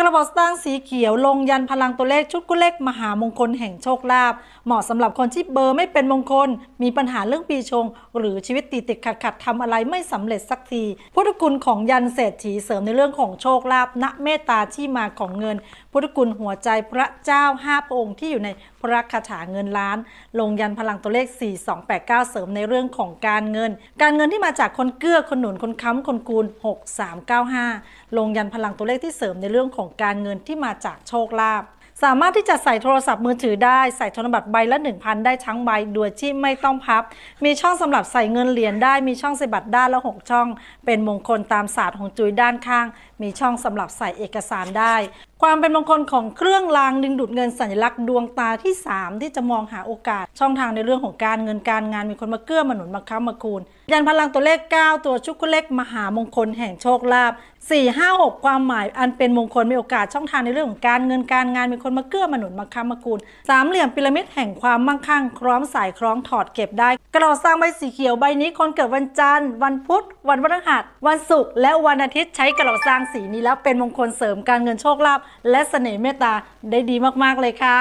กระบอกสตางค์สีเขียวลงยันพลังตัวเลขชุดกุเลขมหามงคลแห่งโชคลาภเหมาะสำหรับคนที่เบอร์ไม่เป็นมงคล มีปัญหาเรื่องปีชง หรือชีวิตติดติดขัดขัดทำอะไรไม่สำเร็จสักที พุทธคุณของยันเศรษฐีเสริมในเรื่องของโชคลาภณเมตตาที่มาของเงิน พุทธคุณหัวใจพระเจ้าห้าพระองค์ที่อยู่ในพระคาถาเงินล้าน ลงยันพลังตัวเลข 4289 เสริมในเรื่องของการเงิน การเงินที่มาจากคนเกื้อคนหนุนคนค้ำคนกูล 6395 ลงยันพลังตัวเลขที่เสริมในเรื่องของการเงินที่มาจากโชคลาภสามารถที่จะใส่โทรศัพท์มือถือได้ ใส่ธนบัตรใบละ 1,000 ได้ทั้งใบโดยที่ไม่ต้องพับ มีช่องสำหรับใส่เงินเหรียญได้มีช่องใส่บัตรด้านละ 6 ช่อง เป็นมงคลตามศาสตร์ของจุยด้านข้าง มีช่องสำหรับใส่เอกสารได้ ความเป็นมงคลของเครื่องรางดึงดูดเงินสัญลักษณ์ดวงตาที่ 3 ที่จะมองหาโอกาส ช่องทางในเรื่องของการเงินการงานมีคนมาเกื้อมาหนุนมาค้ำมาคูณ ยันพลังตัวเลข 9 ตัวชุกเลขมหามงคลแห่งโชคลาภ4 5 6 ความหมายอันเป็นมงคลมีโอกาสช่องทางในเรื่องของการเงินการงานมีคนมาเกื้อมาหนุนมาค้ำมาคูณสามเหลี่ยมพีระมิดแห่งความมั่งคั่งคล้องสายคล้องถอดเก็บได้ กระดาษสร้างใบสีเขียวใบนี้คนเกิดวันจันทร์ วันพุธ วันพฤหัสวันศุกร์และวันอาทิตย์ใช้กระดาษสร้างสีนี้แล้วเป็นมงคลเสริมการเงินโชคลาภและเสน่ห์เมตตาได้ดีมากๆเลยค่ะ